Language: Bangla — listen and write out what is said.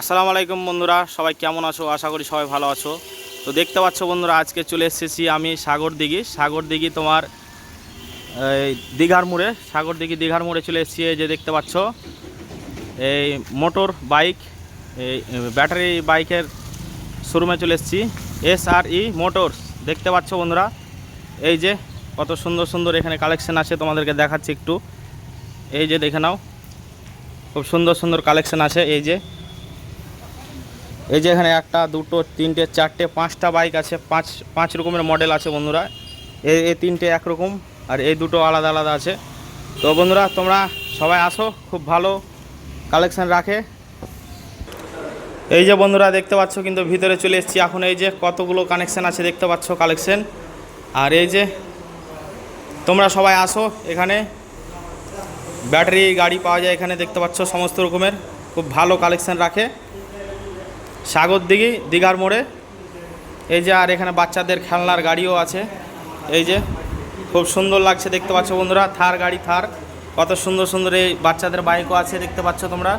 আসসালামু আলাইকুম বন্ধুরা, সবাই কেমন আছো? আশা করি সবাই ভালো আছো। তো দেখতে পাচ্ছ বন্ধুরা, আজকে চলে এসেছি আমি সাগর দিঘি। সাগর দিঘি তোমার দীঘার মোড়ে, সাগর দিঘি দীঘার মোড়ে চলে এসেছি। যে দেখতে পাচ্ছ, এই মোটর বাইক, এই ব্যাটারি বাইকের শোরুমে চলে এসেছি। এস আর ই মোটরস, দেখতে পাচ্ছ বন্ধুরা? এই যে কত সুন্দর সুন্দর এখানে কালেকশন আছে, তোমাদেরকে দেখাচ্ছি একটু। এই যে দেখে নাও, খুব সুন্দর সুন্দর কালেকশন আছে। এই যে এই যে এখানে একটা, দুটো, তিনটে, চারটে, পাঁচটা বাইক আছে, পাঁচ পাঁচ রকমের মডেল আছে বন্ধুরা। এই এই তিনটে একরকম আর এই দুটো আলাদা আলাদা আছে। তো বন্ধুরা, তোমরা সবাই আসো, খুব ভালো কালেকশন রাখে। এই যে বন্ধুরা, দেখতে পাচ্ছ কিন্তু ভিতরে চলে এসেছি। এখন এই যে কতগুলো কানেকশন আছে দেখতে পাচ্ছ কালেকশন আর এই যে তোমরা সবাই আসো এখানে। ব্যাটারি, গাড়ি পাওয়া যায় এখানে দেখতে পাচ্ছ সমস্ত রকমের। খুব ভালো কালেকশন রাখে। সাগর দিঘি, দীঘার মোড়ে। এই যে আর এখানে বাচ্চাদের খেলনার গাড়িও আছে। এই যে খুব সুন্দর লাগছে, দেখতে পাচ্ছ বন্ধুরা, থার গাড়ি, থার। কত সুন্দর সুন্দর এই বাচ্চাদের বাইকও আছে, দেখতে পাচ্ছ তোমরা।